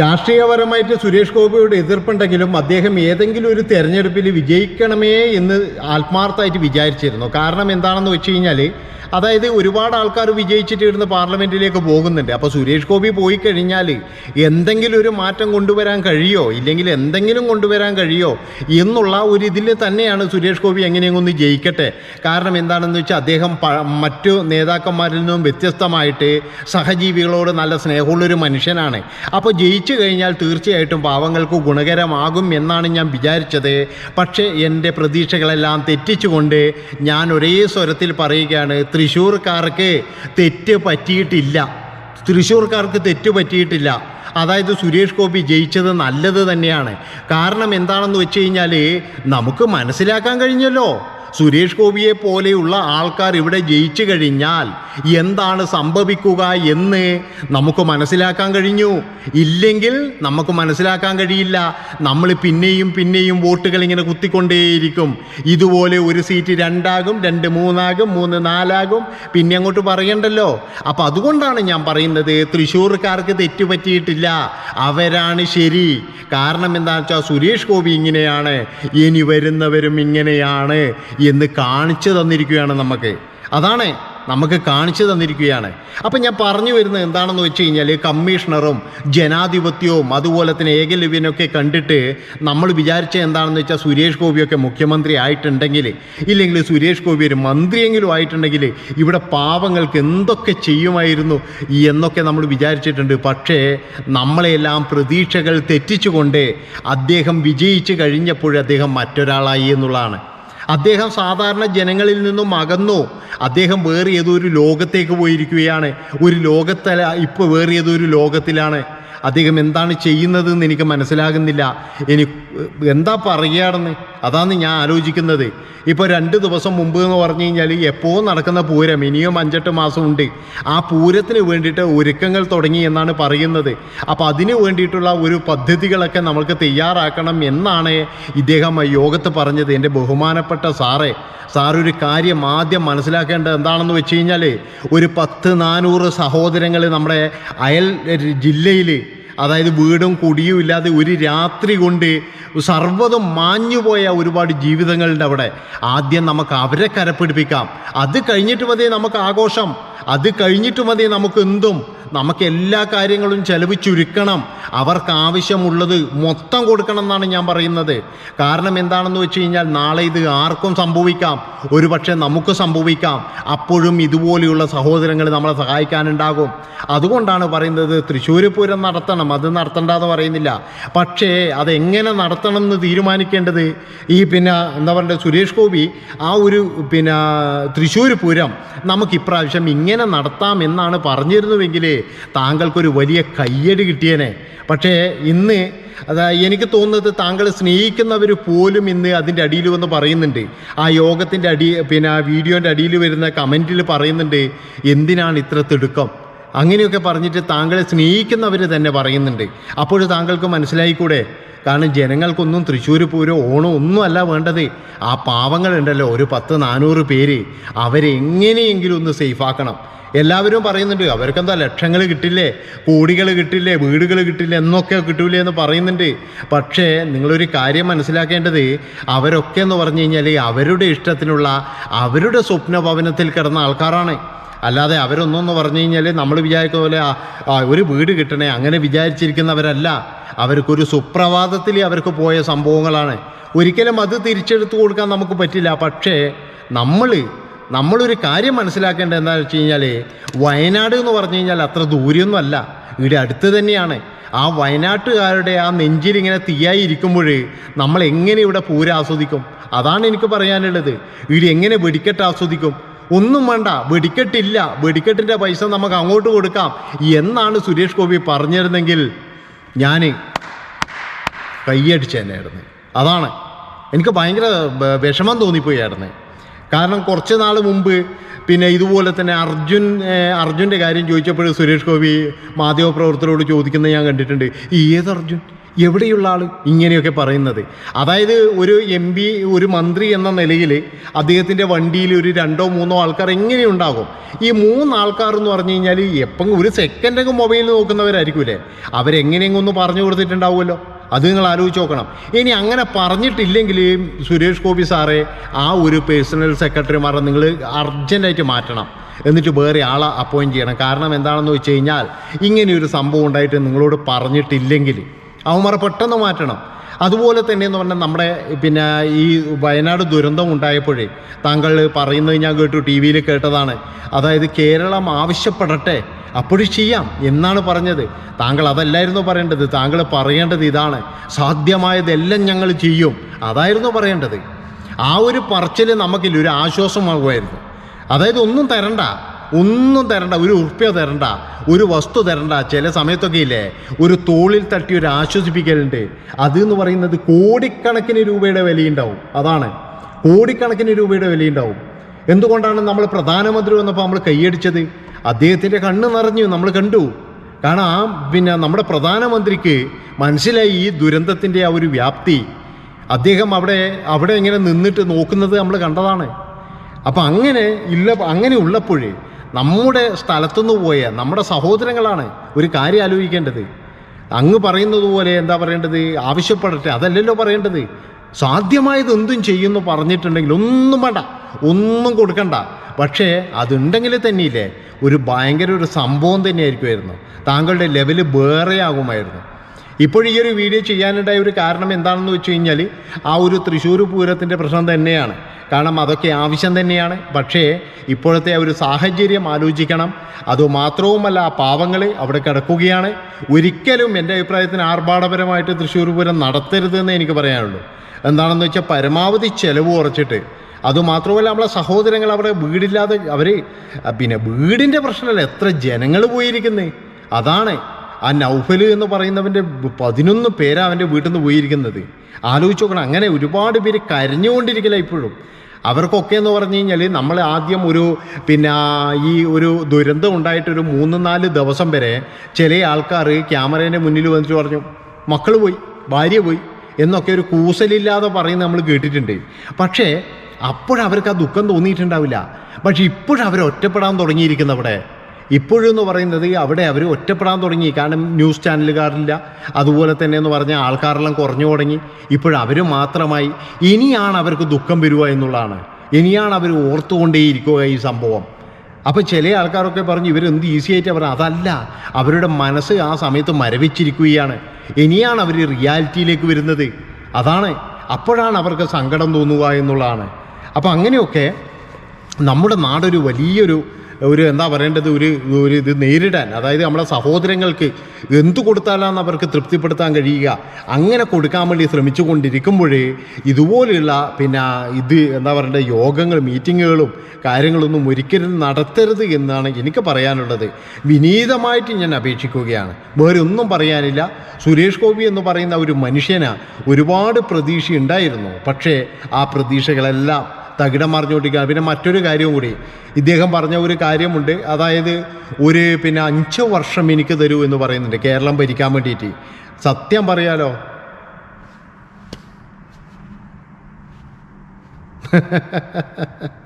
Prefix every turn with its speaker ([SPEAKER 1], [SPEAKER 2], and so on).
[SPEAKER 1] രാഷ്ട്രീയപരമായിട്ട് സുരേഷ് ഗോപിയോട് എതിർപ്പുണ്ടെങ്കിലും അദ്ദേഹം ഏതെങ്കിലും ഒരു തെരഞ്ഞെടുപ്പിൽ വിജയിക്കണമേ എന്ന് ആത്മാർത്ഥമായിട്ട് വിചാരിച്ചിരുന്നു. കാരണം എന്താണെന്ന് വെച്ച് കഴിഞ്ഞാൽ അതായത് ഒരുപാട് ആൾക്കാർ വിജയിച്ചിട്ട് ഇവിടുന്ന് പാർലമെന്റിലേക്ക് പോകുന്നുണ്ട്. അപ്പോൾ സുരേഷ് ഗോപി പോയി കഴിഞ്ഞാൽ എന്തെങ്കിലും ഒരു മാറ്റം കൊണ്ടുവരാൻ കഴിയോ? ഇല്ലെങ്കിൽ എന്തെങ്കിലും കൊണ്ടുവരാൻ കഴിയോ? എന്നുള്ള ഒരു ഇതിൽ തന്നെയാണ് സുരേഷ് ഗോപി എങ്ങനെയെങ്കിലും ജയിക്കട്ടെ. കാരണം എന്താണെന്ന് വെച്ചാൽ അദ്ദേഹം മറ്റു നേതാക്കന്മാരിൽ നിന്നും വ്യത്യസ്തമായിട്ട് സഹജീവികളോട് നല്ല സ്നേഹമുള്ളൊരു മനുഷ്യനാണ്. അപ്പോൾ ജയിച്ചു കഴിഞ്ഞാൽ തീർച്ചയായിട്ടും പാവങ്ങൾക്ക് ഗുണകരമാകും എന്നാണ് ഞാൻ വിചാരിച്ചത്. പക്ഷേ എന്റെ പ്രതീക്ഷകളെല്ലാം തെറ്റിച്ചുകൊണ്ട് ഞാൻ ഒരേ സ്വരത്തിൽ പറയുകയാണ് തൃശ്ശൂർക്കാർക്ക് തെറ്റ് പറ്റിയിട്ടില്ല. തൃശ്ശൂർക്കാർക്ക് തെറ്റ് പറ്റിയിട്ടില്ല. അതായത് സുരേഷ് ഗോപി ജയിച്ചത് നല്ലത് തന്നെയാണ്. കാരണം എന്താണെന്ന് വെച്ച് കഴിഞ്ഞാൽ നമുക്ക് മനസ്സിലാക്കാൻ കഴിഞ്ഞല്ലോ. സുരേഷ് ഗോപിയെ പോലെയുള്ള ആൾക്കാർ ഇവിടെ ജയിച്ചു കഴിഞ്ഞാൽ എന്താണ് സംഭവിക്കുക എന്ന് നമുക്ക് മനസ്സിലാക്കാൻ കഴിഞ്ഞു. ഇല്ലെങ്കിൽ നമുക്ക് മനസ്സിലാക്കാൻ കഴിയില്ല. നമ്മൾ പിന്നെയും പിന്നെയും വോട്ടുകൾ ഇങ്ങനെ കുത്തിക്കൊണ്ടേയിരിക്കും. ഇതുപോലെ ഒരു സീറ്റ് രണ്ടാകും രണ്ട് മൂന്നാകും മൂന്ന് നാലാകും. പിന്നെ അങ്ങോട്ട് പറയണ്ടല്ലോ. അപ്പം അതുകൊണ്ടാണ് ഞാൻ പറയുന്നത് തൃശ്ശൂർക്കാർക്ക് തെറ്റുപറ്റിയിട്ടില്ല. അവരാണ് ശരി. കാരണം എന്താണെന്ന് വെച്ചാൽ സുരേഷ് ഗോപി ഇങ്ങനെയാണ്. ഇനി വരുന്നവരും ഇങ്ങനെയാണ്. എന്ന് കാണിച്ചു തന്നിരിക്കുകയാണ് നമുക്ക്. അതാണ് നമുക്ക് കാണിച്ചു തന്നിരിക്കുകയാണ്. അപ്പം ഞാൻ പറഞ്ഞു വരുന്നത് എന്താണെന്ന് വെച്ച് കഴിഞ്ഞാൽ കമ്മീഷണറും ജനാധിപത്യവും അതുപോലെ തന്നെ ഏകലവ്യനൊക്കെ കണ്ടിട്ട് നമ്മൾ വിചാരിച്ച എന്താണെന്ന് വെച്ചാൽ സുരേഷ് ഗോപിയൊക്കെ മുഖ്യമന്ത്രി ആയിട്ടുണ്ടെങ്കിൽ ഇല്ലെങ്കിൽ സുരേഷ് ഗോപി ഒരു മന്ത്രിയെങ്കിലും ആയിട്ടുണ്ടെങ്കിൽ ഇവിടെ പാവങ്ങൾക്ക് എന്തൊക്കെ ചെയ്യുമായിരുന്നു എന്നൊക്കെ നമ്മൾ വിചാരിച്ചിട്ടുണ്ട്. പക്ഷേ നമ്മളെല്ലാം പ്രതീക്ഷകൾ തെറ്റിച്ചുകൊണ്ട് അദ്ദേഹം വിജയിച്ചു കഴിഞ്ഞപ്പോൾ അദ്ദേഹം മറ്റൊരാളായി എന്നുള്ളതാണ്. അദ്ദേഹം സാധാരണ ജനങ്ങളിൽ നിന്നും അകന്നു. അദ്ദേഹം വേറെ ഏതോ ഒരു ലോകത്തേക്ക് പോയിരിക്കുകയാണ്. ഒരു ലോകത്തല ഇപ്പോൾ വേറെ ഏതോ ഒരു ലോകത്തിലാണ്. അദ്ദേഹം എന്താണ് ചെയ്യുന്നതെന്ന് എനിക്ക് മനസ്സിലാകുന്നില്ല. ഇനി എന്താ പറയുകയാണെന്ന് അതാണ് ഞാൻ ആലോചിക്കുന്നത്. ഇപ്പോൾ രണ്ട് ദിവസം മുമ്പ് എന്ന് പറഞ്ഞു കഴിഞ്ഞാൽ എപ്പോൾ നടക്കുന്ന പൂരം ഇനിയും അഞ്ചെട്ട് മാസമുണ്ട് ആ പൂരത്തിന് വേണ്ടിയിട്ട് ഒരുക്കങ്ങൾ തുടങ്ങി എന്നാണ് പറയുന്നത്. അപ്പോൾ അതിന് വേണ്ടിയിട്ടുള്ള ഒരു പദ്ധതികളൊക്കെ നമ്മൾക്ക് തയ്യാറാക്കണം എന്നാണ് ഇദ്ദേഹം യോഗത്ത് പറഞ്ഞത്. എന്റെ ബഹുമാനപ്പെട്ട സാറേ സാർ ഒരു കാര്യം ആദ്യം മനസ്സിലാക്കേണ്ടത് എന്താണെന്ന് വെച്ച് കഴിഞ്ഞാൽ ഒരു പത്ത് നാനൂറ് സഹോദരങ്ങൾ നമ്മുടെ അയൽ ജില്ലയിൽ അതായത് വീടും കുടിയും ഇല്ലാതെ ഒരു രാത്രി കൊണ്ട് സർവതും മാഞ്ഞുപോയ ഒരുപാട് ജീവിതങ്ങളുടെ അവിടെ ആദ്യം നമുക്ക് അവരെ കരപ്പിടിപ്പിക്കാം. അത് കഴിഞ്ഞിട്ട് മതി നമുക്ക് ആഘോഷം. അത് കഴിഞ്ഞിട്ട് മതി നമുക്ക് എന്തും. നമുക്ക് എല്ലാ കാര്യങ്ങളും ചെലവ് ചുരുക്കണം അവർക്ക് ആവശ്യമുള്ളത് മൊത്തം കൊടുക്കണം എന്നാണ് ഞാൻ പറയുന്നത്. കാരണം എന്താണെന്ന് വെച്ച് കഴിഞ്ഞാൽ നാളെ ഇത് ആർക്കും സംഭവിക്കാം. ഒരുപക്ഷെ നമുക്ക് സംഭവിക്കാം. അപ്പോഴും ഇതുപോലെയുള്ള സഹോദരങ്ങൾ നമ്മളെ സഹായിക്കാനുണ്ടാകും. അതുകൊണ്ടാണ് പറയുന്നത് തൃശ്ശൂർ പൂരം നടത്തണം. അത് നടത്തണ്ടെന്ന് പറയുന്നില്ല. പക്ഷേ അതെങ്ങനെ നടത്തണം എന്ന് തീരുമാനിക്കേണ്ടത് ഈ പിന്നെ എന്താ പറയുക സുരേഷ് ഗോപി ആ ഒരു പിന്നെ തൃശ്ശൂർ പൂരം നമുക്ക് ഇപ്രാവശ്യം ഇങ്ങനെ നടത്താം എന്നാണ് പറഞ്ഞിരുന്നുവെങ്കിൽ താങ്കൾക്കൊരു വലിയ കയ്യടി കിട്ടിയേനെ. പക്ഷേ ഇന്ന് അതാ എനിക്ക് തോന്നുന്നത് താങ്കൾ സ്നേഹിക്കുന്നവർ പോലും ഇന്ന് അതിന്റെ അടിയിൽ വന്ന് പറയുന്നുണ്ട്. ആ യോഗത്തിന്റെ അടി പിന്നെ ആ വീഡിയോന്റെ അടിയിൽ വരുന്ന കമന്റിൽ പറയുന്നുണ്ട് എന്തിനാണ് ഇത്ര തിടുക്കം? അങ്ങനെയൊക്കെ പറഞ്ഞിട്ട് താങ്കളെ സ്നേഹിക്കുന്നവർ തന്നെ പറയുന്നുണ്ട്. അപ്പോൾ താങ്കൾക്ക് മനസ്സിലായിക്കൂടെ? കാരണം ജനങ്ങൾക്കൊന്നും തൃശ്ശൂർ പൂരം ഓണം ഒന്നുമല്ല വേണ്ടത്. ആ പാവങ്ങളുണ്ടല്ലോ ഒരു പത്ത് നാനൂറ് പേര്. അവരെങ്ങനെയെങ്കിലും ഒന്ന് സേഫാക്കണം. എല്ലാവരും പറയുന്നുണ്ട് അവർക്കെന്താ ലക്ഷങ്ങൾ കിട്ടില്ലേ കോടികൾ കിട്ടില്ലേ വീടുകൾ കിട്ടില്ലേ എന്നൊക്കെ കിട്ടൂലേ എന്ന് പറയുന്നുണ്ട്. പക്ഷേ നിങ്ങളൊരു കാര്യം മനസ്സിലാക്കേണ്ടത് അവരൊക്കെ എന്ന് പറഞ്ഞു കഴിഞ്ഞാൽ അവരുടെ ഇഷ്ടത്തിനുള്ള അവരുടെ സ്വപ്ന ഭവനത്തിൽ കിടന്ന ആൾക്കാരാണ്. അല്ലാതെ അവരൊന്നെന്ന് പറഞ്ഞു കഴിഞ്ഞാൽ നമ്മൾ വിചാരിക്കുന്ന പോലെ ഒരു വീട് കിട്ടണേ അങ്ങനെ വിചാരിച്ചിരിക്കുന്നവരല്ല. അവർക്കൊരു സുപ്രഭാതത്തിൽ അവർക്ക് പോയ സംഭവങ്ങളാണ്. ഒരിക്കലും അത് തിരിച്ചെടുത്തു കൊടുക്കാൻ നമുക്ക് പറ്റില്ല. പക്ഷേ നമ്മൾ നമ്മളൊരു കാര്യം മനസ്സിലാക്കേണ്ടത് എന്താണെന്ന് വെച്ച് കഴിഞ്ഞാൽ വയനാട് എന്ന് പറഞ്ഞു കഴിഞ്ഞാൽ അത്ര ദൂരെയൊന്നും അല്ല. ഇവിടെ അടുത്ത് തന്നെയാണ്. ആ വയനാട്ടുകാരുടെ ആ നെഞ്ചിൽ ഇങ്ങനെ തീയായി ഇരിക്കുമ്പോൾ നമ്മൾ എങ്ങനെ ഇവിടെ പൂരം ആസ്വദിക്കും? അതാണ് എനിക്ക് പറയാനുള്ളത്. ഇവിടെ എങ്ങനെ വെടിക്കെട്ട് ആസ്വദിക്കും? ഒന്നും വേണ്ട വെടിക്കെട്ടില്ല. വെടിക്കെട്ടിന്റെ പൈസ നമുക്ക് അങ്ങോട്ട് കൊടുക്കാം. എന്നാണ് സുരേഷ് ഗോപി പറഞ്ഞിരുന്നെങ്കിൽ ഞാൻ കൈയടിച്ച് തന്നെയായിരുന്നു. അതാണ്. എനിക്ക് ഭയങ്കര വിഷമം തോന്നിപ്പോയായിരുന്നു. കാരണം കുറച്ച് നാൾ മുമ്പ് പിന്നെ ഇതുപോലെ തന്നെ അർജുൻ അർജുന്റെ കാര്യം ചോദിച്ചപ്പോൾ സുരേഷ് ഗോപി മാധ്യമപ്രവർത്തകരോട് ചോദിക്കുന്നത് ഞാൻ കണ്ടിട്ടുണ്ട്. ഏത് അർജുൻ? എവിടെയുള്ള ആൾ ഇങ്ങനെയൊക്കെ പറയുന്നത്. അതായത് ഒരു എം പി ഒരു മന്ത്രി എന്ന നിലയിൽ അദ്ദേഹത്തിന്റെ വണ്ടിയിൽ ഒരു രണ്ടോ മൂന്നോ ആൾക്കാർ എങ്ങനെയുണ്ടാകും? ഈ മൂന്ന് ആൾക്കാർ എന്ന് പറഞ്ഞു കഴിഞ്ഞാൽ എപ്പം ഒരു സെക്കൻഡൊക്കെ മൊബൈൽ നോക്കുന്നവരായിരിക്കൂലേ? അവരെങ്ങനെയെങ്കിലും ഒന്ന് പറഞ്ഞു കൊടുത്തിട്ടുണ്ടാവുമല്ലോ. അത് നിങ്ങൾ ആലോചിച്ച് നോക്കണം. ഇനി അങ്ങനെ പറഞ്ഞിട്ടില്ലെങ്കിൽ സുരേഷ് ഗോപി സാറേ ആ ഒരു പേഴ്സണൽ സെക്രട്ടറിമാരെ നിങ്ങൾ അർജന്റായിട്ട് മാറ്റണം. എന്നിട്ട് വേറെ ആളെ അപ്പോയിന്റ് ചെയ്യണം. കാരണം എന്താണെന്ന് വെച്ച് കഴിഞ്ഞാൽ ഇങ്ങനെയൊരു സംഭവം ഉണ്ടായിട്ട് നിങ്ങളോട് പറഞ്ഞിട്ടില്ലെങ്കിൽ അവന്മാരെ പെട്ടെന്ന് മാറ്റണം. അതുപോലെ തന്നെ എന്ന് പറഞ്ഞാൽ നമ്മുടെ പിന്നെ ഈ വയനാട് ദുരന്തം ഉണ്ടായപ്പോഴേ താങ്കൾ പറയുന്നത് ഞാൻ കേട്ടു ടി വിയിൽ കേട്ടതാണ്. അതായത് കേരളം ആവശ്യപ്പെടട്ടെ അപ്പോഴും ചെയ്യാം എന്നാണ് പറഞ്ഞത്. താങ്കൾ അതല്ലായിരുന്നു പറയേണ്ടത്. താങ്കൾ പറയേണ്ടത് ഇതാണ്. സാധ്യമായതെല്ലാം ഞങ്ങൾ ചെയ്യും. അതായിരുന്നു പറയേണ്ടത്. ആ ഒരു പറച്ചിൽ നമുക്കില്ല ഒരു ആശ്വാസമാകുമായിരുന്നു. അതായത് ഒന്നും തരണ്ട. ഒന്നും തരണ്ട ഒരു ഉറുപ്പ്യ തരണ്ട ഒരു വസ്തു തരണ്ട. ചില സമയത്തൊക്കെ ഇല്ലേ ഒരു തോളിൽ തട്ടി ഒരു ആശ്വസിപ്പിക്കലുണ്ട്. അത് എന്ന് പറയുന്നത് കോടിക്കണക്കിന് രൂപയുടെ വിലയുണ്ടാവും. അതാണ്. കോടിക്കണക്കിന് രൂപയുടെ വിലയുണ്ടാവും. എന്തുകൊണ്ടാണ് നമ്മൾ പ്രധാനമന്ത്രി വന്നപ്പോൾ നമ്മൾ കൈയടിച്ചത്? അദ്ദേഹത്തിന്റെ കണ്ണ് നിറഞ്ഞു. നമ്മൾ കണ്ടു. കാരണം ആ പിന്നെ നമ്മുടെ പ്രധാനമന്ത്രിക്ക് മനസ്സിലായി ഈ ദുരന്തത്തിന്റെ ആ ഒരു വ്യാപ്തി. അദ്ദേഹം അവിടെ അവിടെ ഇങ്ങനെ നിന്നിട്ട് നോക്കുന്നത് നമ്മൾ കണ്ടതാണ്. അപ്പം അങ്ങനെ ഇല്ല അങ്ങനെ ഉള്ളപ്പോഴേ നമ്മുടെ സ്ഥലത്തുനിന്ന് പോയ നമ്മുടെ സഹോദരങ്ങളാണ് ഒരു കാര്യം ആലോചിക്കേണ്ടത്. അങ്ങ് പറയുന്നത് പോലെ എന്താ പറയേണ്ടത്? ആവശ്യപ്പെടട്ടെ അതല്ലല്ലോ പറയേണ്ടത്. സാധ്യമായത് എന്തും ചെയ്യുന്നു പറഞ്ഞിട്ടുണ്ടെങ്കിൽ ഒന്നും വേണ്ട ഒന്നും കൊടുക്കണ്ട. പക്ഷേ അതുണ്ടെങ്കിൽ തന്നെയില്ലേ ഒരു ഭയങ്കര ഒരു സംഭവം തന്നെയായിരിക്കുമായിരുന്നു. താങ്കളുടെ ലെവൽ വേറെ ആകുമായിരുന്നു ഇപ്പോൾ ഈ ഒരു വീഡിയോ ചെയ്യാനുണ്ടായ ഒരു കാരണം എന്താണെന്ന് വെച്ച് കഴിഞ്ഞാൽ ആ ഒരു തൃശ്ശൂർ പൂരത്തിന്റെ പ്രശ്നം തന്നെയാണ്. കാരണം അതൊക്കെ ആവശ്യം തന്നെയാണ്. പക്ഷേ ഇപ്പോഴത്തെ ഒരു സാഹചര്യം ആലോചിക്കണം. അതുമാത്രവുമല്ല ആ പാവങ്ങൾ അവിടെ കിടക്കുകയാണ്. ഒരിക്കലും എന്റെ അഭിപ്രായത്തിന് ആർഭാടപരമായിട്ട് തൃശ്ശൂർ പൂരം നടത്തരുതെന്ന് എനിക്ക് പറയാനുള്ളൂ. എന്താണെന്ന് വെച്ചാൽ പരമാവധി ചിലവ് കുറച്ചിട്ട്. അതുമാത്രമല്ല നമ്മളെ സഹോദരങ്ങൾ അവിടെ വീടില്ലാതെ അവർ പിന്നെ വീടിന്റെ പ്രശ്നമല്ല എത്ര ജനങ്ങൾ പോയിരിക്കുന്നത് അതാണ്. ആ നൗഫൽ എന്ന് പറയുന്നവന്റെ പതിനൊന്ന് പേരാ അവന്റെ വീട്ടിൽ നിന്ന് പോയിരിക്കുന്നത്. ആലോചിച്ച് നോക്കണം അങ്ങനെ ഒരുപാട് പേര് കരഞ്ഞുകൊണ്ടിരിക്കില്ല ഇപ്പോഴും. അവർക്കൊക്കെ എന്ന് പറഞ്ഞു കഴിഞ്ഞാൽ നമ്മൾ ആദ്യം ഒരു പിന്നെ ഈ ഒരു ദുരന്തം ഉണ്ടായിട്ട് ഒരു മൂന്ന് നാല് ദിവസം വരെ ചില ആൾക്കാർ ക്യാമറേന്റെ മുന്നിൽ വന്നിട്ട് പറഞ്ഞു മക്കൾ പോയി ഭാര്യ പോയി എന്നൊക്കെ ഒരു കൂസലില്ലാതെ പറയുന്നത് നമ്മൾ കേട്ടിട്ടുണ്ട്. പക്ഷേ അപ്പോഴവർക്ക് ആ ദുഃഖം തോന്നിയിട്ടുണ്ടാവില്ല. പക്ഷെ ഇപ്പോഴവർ ഒറ്റപ്പെടാൻ തുടങ്ങിയിരിക്കുന്നവിടെ ഇപ്പോഴെന്ന് പറയുന്നത് അവിടെ അവർ ഒറ്റപ്പെടാൻ തുടങ്ങി. കാരണം ന്യൂസ് ചാനലുകാരില്ല. അതുപോലെ തന്നെ എന്ന് പറഞ്ഞാൽ ആൾക്കാരെല്ലാം കുറഞ്ഞു തുടങ്ങി. ഇപ്പോഴവർ മാത്രമായി. ഇനിയാണ് അവർക്ക് ദുഃഖം വരിക എന്നുള്ളതാണ്. ഇനിയാണ് അവർ ഓർത്തുകൊണ്ടേയിരിക്കുക ഈ സംഭവം. അപ്പോൾ ചില ആൾക്കാരൊക്കെ പറഞ്ഞു ഇവരെന്ത് ഈസി ആയിട്ട് അവർ അതല്ല. അവരുടെ മനസ്സ് ആ സമയത്ത് മരവിച്ചിരിക്കുകയാണ്. ഇനിയാണ് അവർ റിയാലിറ്റിയിലേക്ക് വരുന്നത്. അതാണ്. അപ്പോഴാണ് അവർക്ക് സങ്കടം തോന്നുക എന്നുള്ളതാണ്. അപ്പോൾ അങ്ങനെയൊക്കെ നമ്മുടെ നാടൊരു വലിയൊരു ഒരു എന്താ പറയേണ്ടത്? ഒരു ഒരു ഇത് നേരിടാൻ. അതായത് നമ്മളെ സഹോദരങ്ങൾക്ക് എന്തു കൊടുത്താലാണ് അവർക്ക് തൃപ്തിപ്പെടുത്താൻ കഴിയുക. അങ്ങനെ കൊടുക്കാൻ വേണ്ടി ശ്രമിച്ചു കൊണ്ടിരിക്കുമ്പോഴേ ഇതുപോലെയുള്ള പിന്നെ ഇത് എന്താ പറയേണ്ടത്? യോഗങ്ങൾ മീറ്റിങ്ങുകളും കാര്യങ്ങളൊന്നും ഒരിക്കലും നടത്തരുത് എന്നാണ് എനിക്ക് പറയാനുള്ളത്. വിനീതമായിട്ട് ഞാൻ അപേക്ഷിക്കുകയാണ്. വേറെ ഒന്നും പറയാനില്ല. സുരേഷ് ഗോപി എന്ന് പറയുന്ന ഒരു മനുഷ്യന് ഒരുപാട് പ്രതീക്ഷ ഉണ്ടായിരുന്നു പക്ഷേ ആ പ്രതീക്ഷകളെല്ലാം തകിടം മറിഞ്ഞുകൊണ്ടിരിക്കുകയാണ് പിന്നെ മറ്റൊരു കാര്യവും കൂടി. ഇദ്ദേഹം പറഞ്ഞ ഒരു കാര്യമുണ്ട്. അതായത് ഒരു പിന്നെ അഞ്ച് വർഷം എനിക്ക് തരൂ എന്ന് പറയുന്നുണ്ട്. കേരളം ഭരിക്കാൻ വേണ്ടിയിട്ട്. സത്യം പറയാലോ?